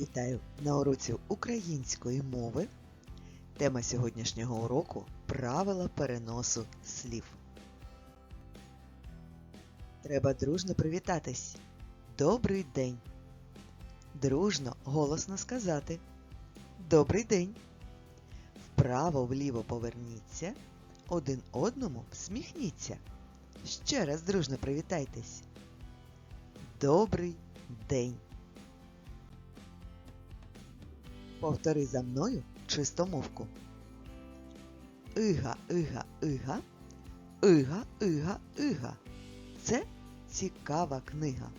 Вітаю на уроці української мови. Тема сьогоднішнього уроку правила переносу слів. Треба дружно привітатись. Добрий день. Дружно голосно сказати. Добрий день. Вправо-вліво поверніться. Один одному всміхніться. Ще раз дружно привітайтесь. Добрий день. Повтори за мною чистомовку. Ига, ига, ига. Ига, ига, ига. Це цікава книга.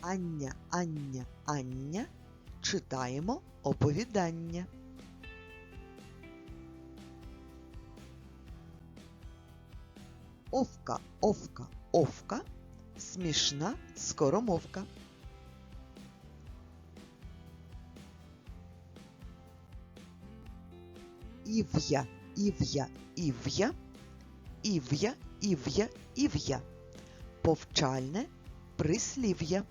Ання, Ання, Ання. Читаємо оповідання. Овка, овка, овка. Смішна скоромовка. Ів'я, ів'я, ів'я, ів'я, ів'я, ів'я. Повчальне прислів'я.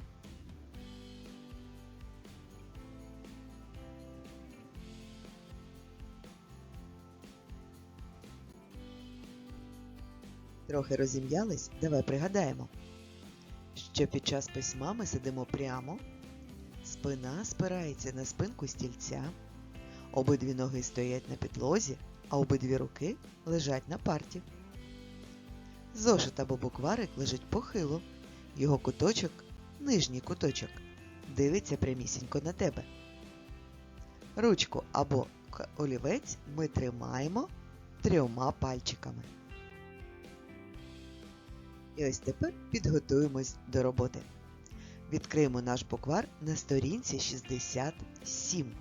Трохи розім'ялись, давай пригадаємо, що під час письма ми сидимо прямо, спина спирається на спинку стільця, обидві ноги стоять на підлозі, а обидві руки лежать на парті. Зошит або букварик лежить похило, його куточок, нижній куточок, дивиться прямісінько на тебе. Ручку або олівець ми тримаємо трьома пальчиками. І ось тепер підготуємось до роботи. Відкриємо наш буквар на сторінці 67.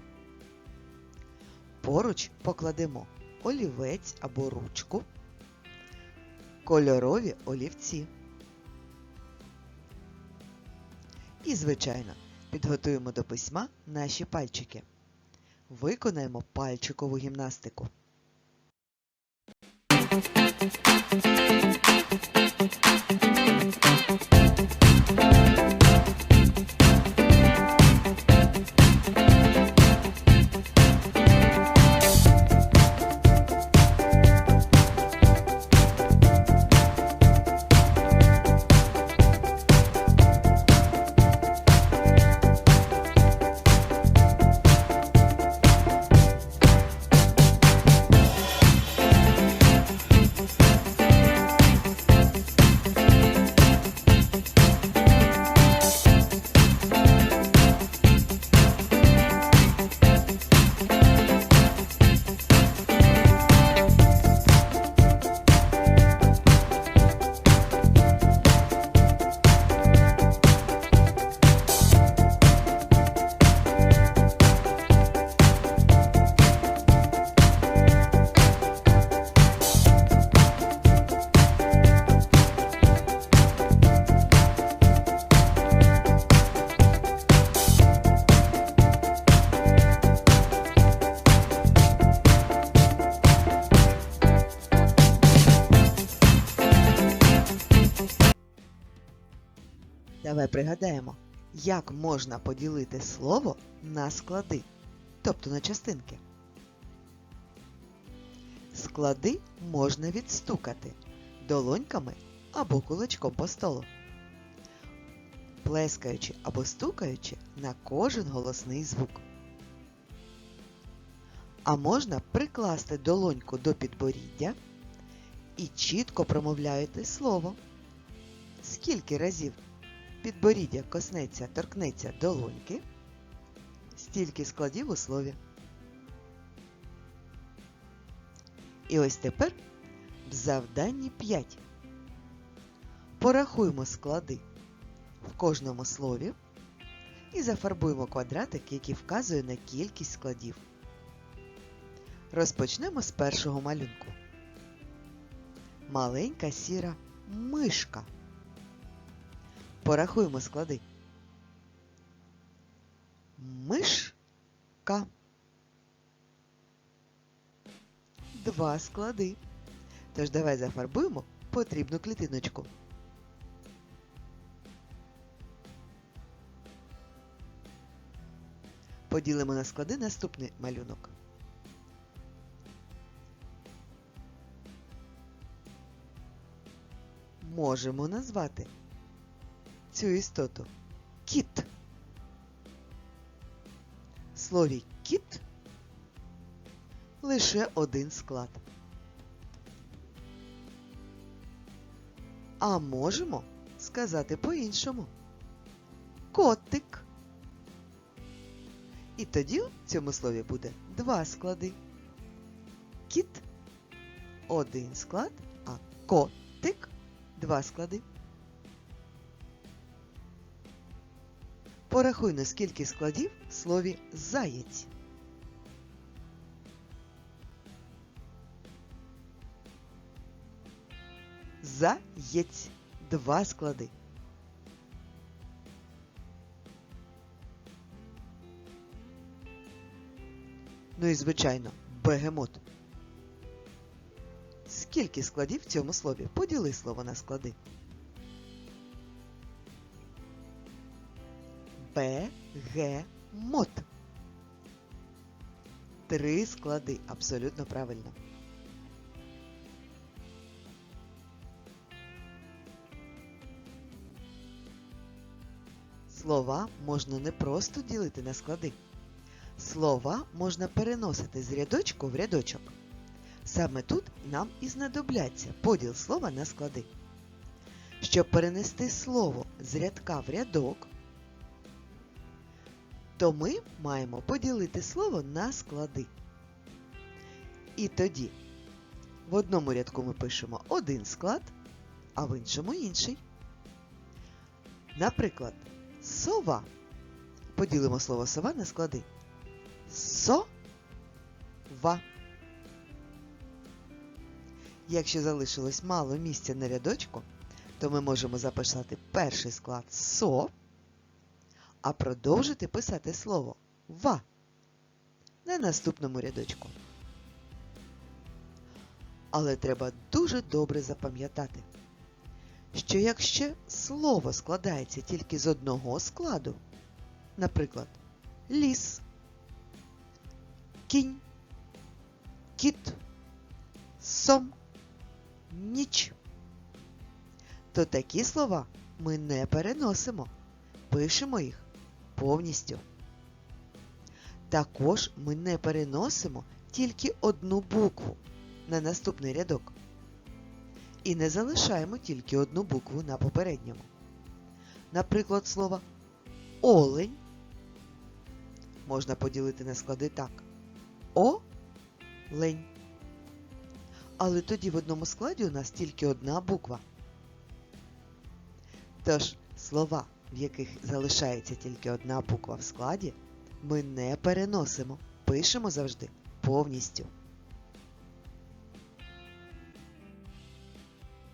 Поруч покладемо олівець або ручку, кольорові олівці. І, звичайно, підготуємо до письма наші пальчики. Виконаємо пальчикову гімнастику. Давай пригадаємо, як можна поділити слово на склади, тобто на частинки. Склади можна відстукати долоньками або кулачком по столу, плескаючи або стукаючи на кожен голосний звук. А можна прикласти долоньку до підборіддя і чітко промовляєте слово. Скільки разів підборіддя коснеться, торкнеться долоньки, стільки складів у слові. І ось тепер в завданні 5. Порахуємо склади в кожному слові і зафарбуємо квадратик, який вказує на кількість складів. Розпочнемо з першого малюнку. Маленька сіра мишка. Порахуємо склади. Мишка. Два склади. Тож давай зафарбуємо потрібну клітиночку. Поділимо на склади наступний малюнок. Можемо назвати цю істоту кіт. В слові кіт лише один склад. А можемо сказати по-іншому. Котик. І тоді в цьому слові буде два склади. Кіт один склад, а котик два склади. Порахуй, на скільки складів в слові заєць. Заєць. Два склади. Ну і, звичайно, бегемот. Скільки складів в цьому слові? Поділи слово на склади. Бегемот. Три склади. Абсолютно правильно. Слова можна не просто ділити на склади. Слова можна переносити з рядочку в рядочок. Саме тут нам і знадобляться поділ слова на склади. Щоб перенести слово з рядка в рядок, то ми маємо поділити слово на склади. І тоді в одному рядку ми пишемо один склад, а в іншому інший. Наприклад, сова. Поділимо слово сова на склади. Сова. Якщо залишилось мало місця на рядочку, то ми можемо записати перший склад со, а продовжити писати слово ва на наступному рядочку. Але треба дуже добре запам'ятати, що якщо слово складається тільки з одного складу, наприклад, ліс, кінь, кіт, сом, ніч, то такі слова ми не переносимо, пишемо їх повністю. Також ми не переносимо тільки одну букву на наступний рядок. І не залишаємо тільки одну букву на попередньому. Наприклад, слово олень можна поділити на склади так. О-лень. Але тоді в одному складі у нас тільки одна буква. Тож слова, в яких залишається тільки одна буква в складі, ми не переносимо, пишемо завжди повністю.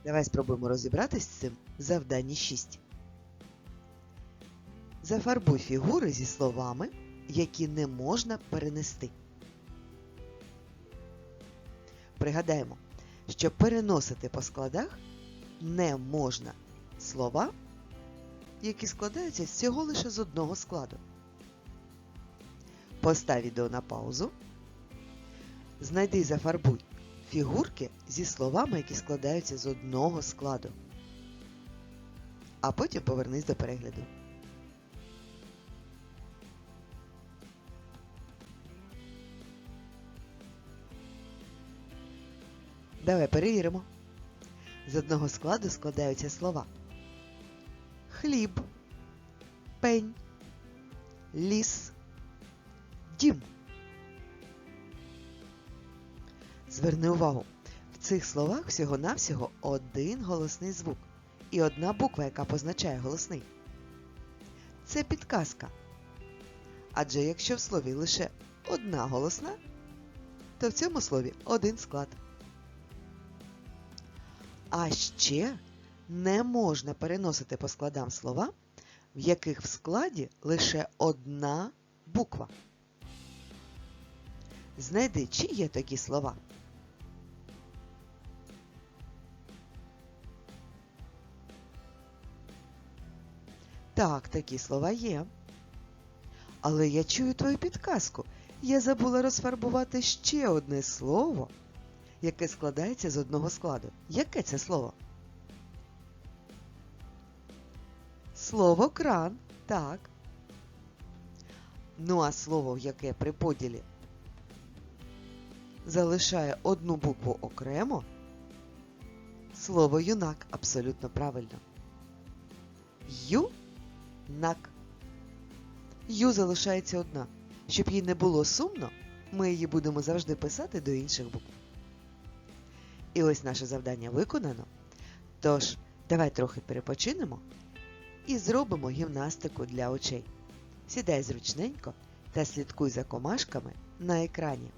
Давай спробуємо розібратись з цим в завданні 6. Зафарбуй фігури зі словами, які не можна перенести. Пригадаємо, що переносити по складах не можна слова, які складаються всього лише з одного складу. Постав відео на паузу. Знайди і зафарбуй фігурки зі словами, які складаються з одного складу. А потім повернись до перегляду. Давай перевіримо. З одного складу складаються слова хліб, пень, ліс, дім. Зверни увагу, в цих словах всього-навсього один голосний звук і одна буква, яка позначає голосний. Це підказка. Адже якщо в слові лише одна голосна, то в цьому слові один склад. А ще не можна переносити по складам слова, в яких в складі лише одна буква. Знайди, чи є такі слова. Так, такі слова є. Але я чую твою підказку. Я забула розфарбувати ще одне слово, яке складається з одного складу. Яке це слово? Слово кран. Так. Ну а слово, яке при поділі залишає одну букву окремо, слово юнак абсолютно правильно. Ю-нак. Ю залишається одна. Щоб їй не було сумно, ми її будемо завжди писати до інших букв. І ось наше завдання виконано. Тож, давай трохи перепочинемо і зробимо гімнастику для очей. Сідай зручненько та слідкуй за комашками на екрані.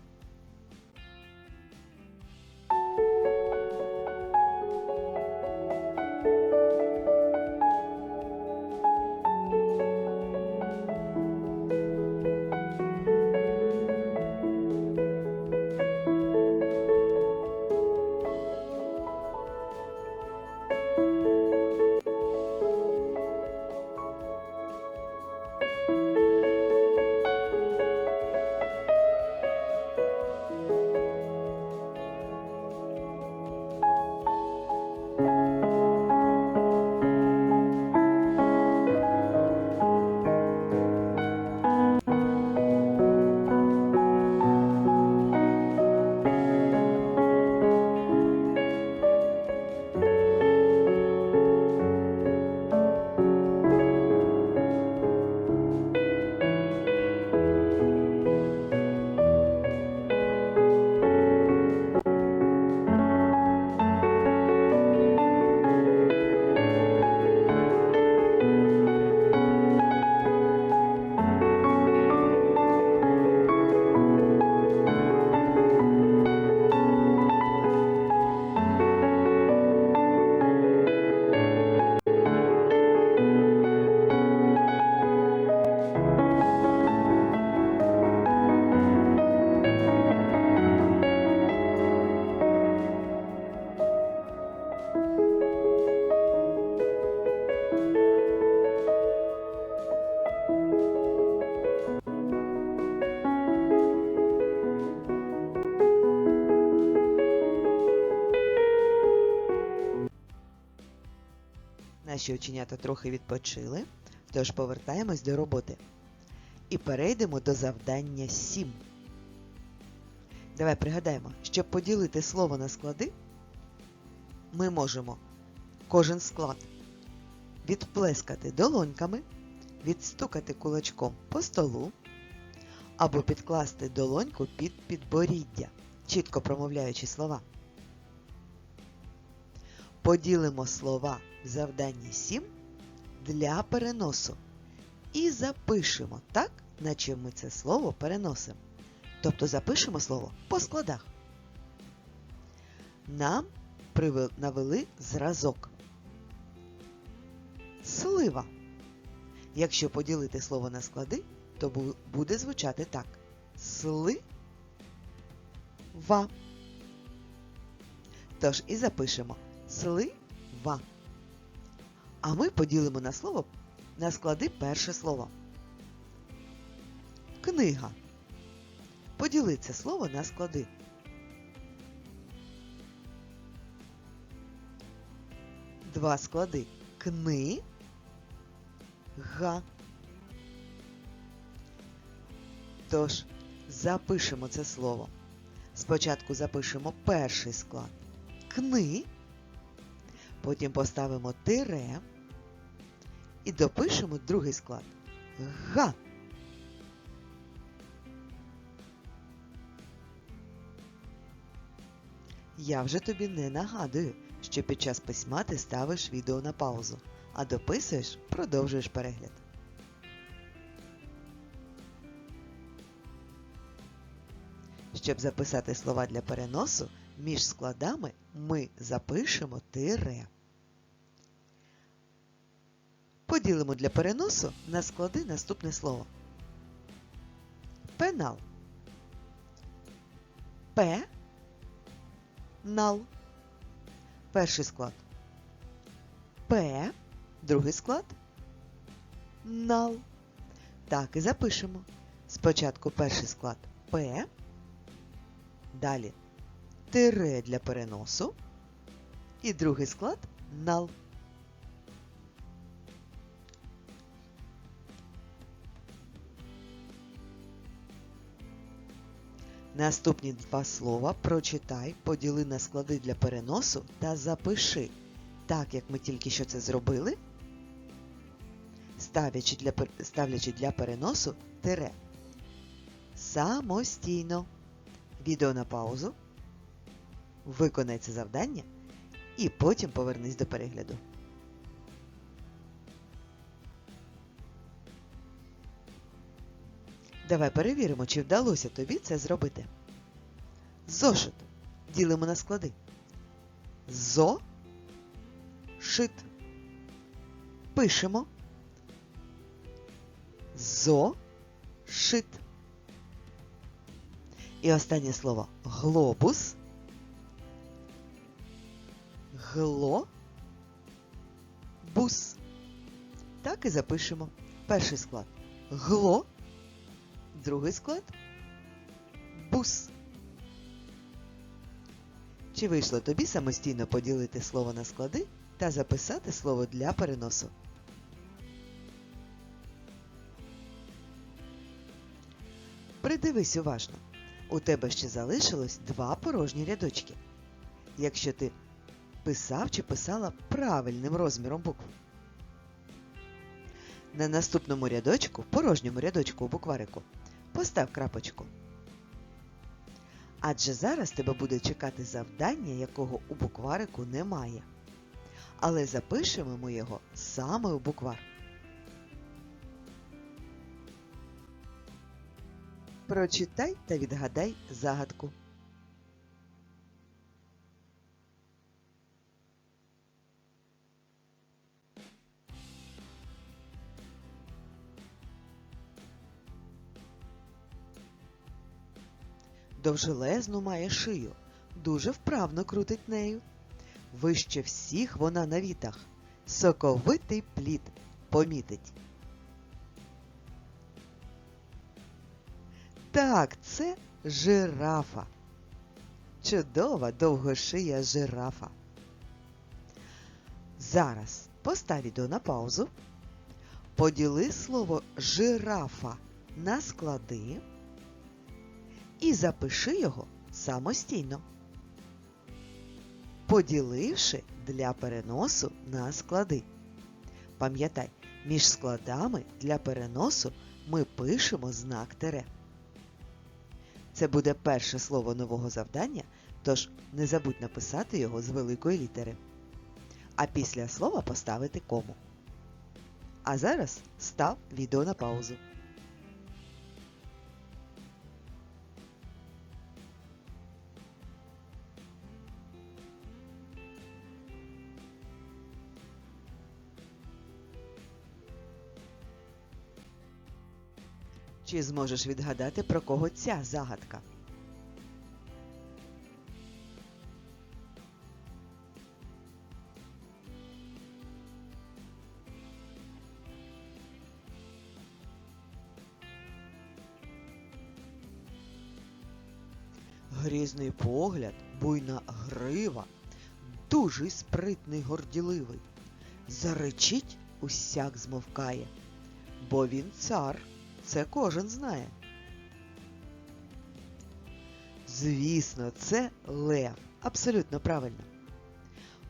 Наші оченята трохи відпочили, тож повертаємось до роботи. І перейдемо до завдання 7. Давай пригадаємо, щоб поділити слово на склади, ми можемо кожен склад відплескати долоньками, відстукати кулачком по столу або підкласти долоньку під підборіддя, чітко промовляючи слова. Поділимо слова в завданні 7 для переносу і запишемо так, наче ми це слово переносимо. Тобто запишемо слово по складах. Нам навели зразок. Слива. Якщо поділити слово на склади, то буде звучати так. Сли. Ва. Тож і запишемо слива. А ми поділимо на слово на склади перше слово. Книга. Поділи це слово на склади. Два склади. Кни. Га. Тож запишемо це слово. Спочатку запишемо перший склад кни, потім поставимо тире і допишемо другий склад га. Я вже тобі не нагадую, що під час письма ти ставиш відео на паузу, а дописуєш, продовжуєш перегляд. Щоб записати слова для переносу, між складами ми запишемо тире. Поділимо для переносу на склади наступне слово. Пенал. П. Нал. Перший склад. П. Другий склад. нал. Так і запишемо. Спочатку перший склад П, далі тире для переносу і другий склад нал. Наступні два слова прочитай, поділи на склади для переносу та запиши, так як ми тільки що це зробили, ставлячи для, ставлячи для переносу тире. Самостійно. Відео на паузу. Виконай це завдання і потім повернись до перегляду. Давай перевіримо, чи вдалося тобі це зробити. Зошит. Ділимо на склади. Зо. Шит. Пишемо. Зо. Шит. І останнє слово глобус. Гло. Бус. Так і запишемо. Перший склад гло. Другий склад бус. Чи вийшло тобі самостійно поділити слово на склади та записати слово для переносу? Придивись уважно. У тебе ще залишилось два порожні рядочки. Якщо ти писав чи писала правильним розміром букв. На наступному рядочку, порожньому рядочку у букварику, постав крапочку. Адже зараз тебе буде чекати завдання, якого у букварику немає. Але запишемо ми його саме у буквар. Прочитай та відгадай загадку. Довжелезну має шию, дуже вправно крутить нею. Вище всіх вона на вітах, соковитий плід помітить. Так, це жирафа. Чудова довгошия жирафа. Зараз постав відео на паузу. Поділи слово жирафа на склади і запиши його самостійно, поділивши для переносу на склади. Пам'ятай, між складами для переносу ми пишемо знак тире. Це буде перше слово нового завдання, тож не забудь написати його з великої літери. А після слова поставити кому. А зараз став відео на паузу. Чи зможеш відгадати, про кого ця загадка? Грізний погляд, буйна грива, дуже спритний горділивий. Заречить усяк змовкає, бо він цар. Це кожен знає. Звісно, це лев. Абсолютно правильно.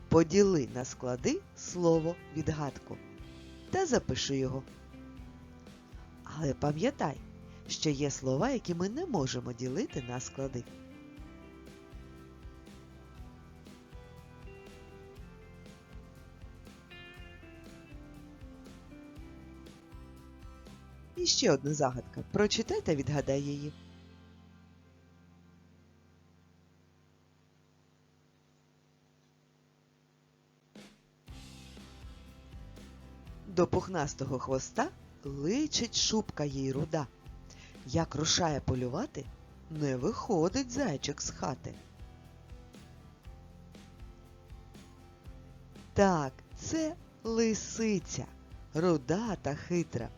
Поділи на склади слово відгадку та запиши його. Але пам'ятай, що є слова, які ми не можемо ділити на склади. І ще одна загадка. Прочитай та відгадай її. До пухнастого хвоста личить шубка їй руда. Як рушає полювати, не виходить зайчик з хати. Так, це лисиця. руда та хитра.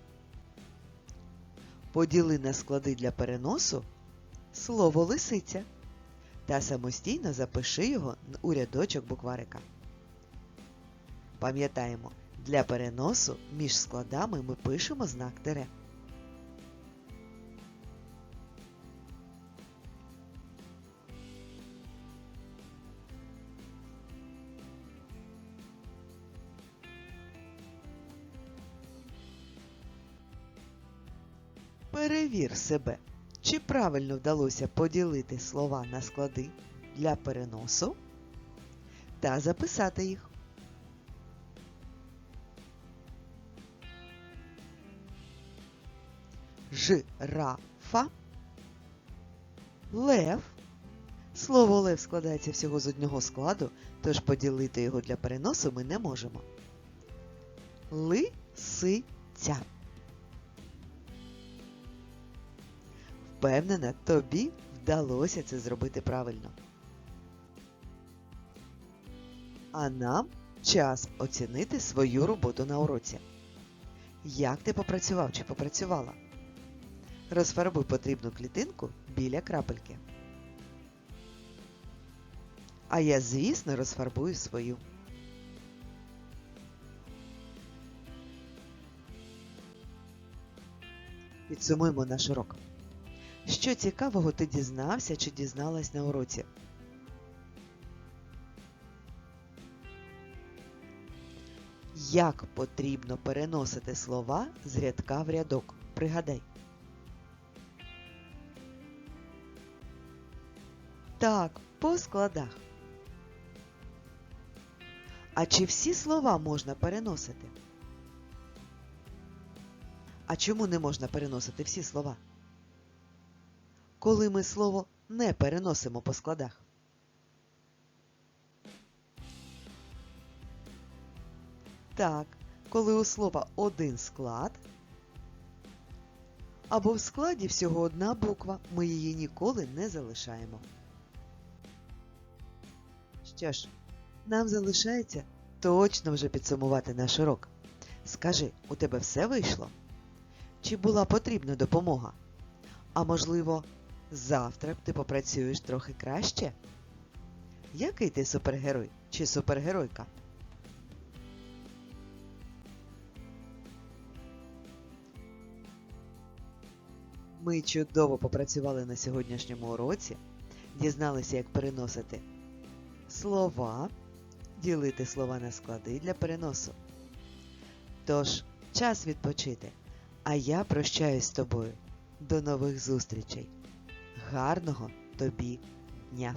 Поділи на склади для переносу слово лисиця та самостійно запиши його у рядочок букварика. Пам'ятаємо, для переносу між складами ми пишемо знак тире. Перевір себе, чи правильно вдалося поділити слова на склади для переносу та записати їх. Жирафа, лев. Слово лев складається всього з одного складу, тож поділити його для переносу ми не можемо. Лисиця. Впевнена, тобі вдалося це зробити правильно. А нам час оцінити свою роботу на уроці. Як ти попрацював чи попрацювала? Розфарбуй потрібну клітинку біля крапельки. А я, звісно, розфарбую свою. Підсумуємо наш урок. Що цікавого ти дізнався чи дізналась на уроці? Як потрібно переносити слова з рядка в рядок? Пригадай. Так, по складах. А чи всі слова можна переносити? А чому не можна переносити всі слова? Коли ми слово не переносимо по складах. Так, коли у слова один склад, або в складі всього одна буква, ми її ніколи не залишаємо. Що ж, нам залишається точно вже підсумувати наш урок. Скажи, у тебе все вийшло? Чи була потрібна допомога? А можливо, завтра ти попрацюєш трохи краще? Який ти супергерой чи супергеройка? Ми чудово попрацювали на сьогоднішньому уроці, дізналися, як переносити слова, ділити слова на склади для переносу. Тож, час відпочити. А я прощаюсь з тобою. До нових зустрічей. Гарного тобі дня!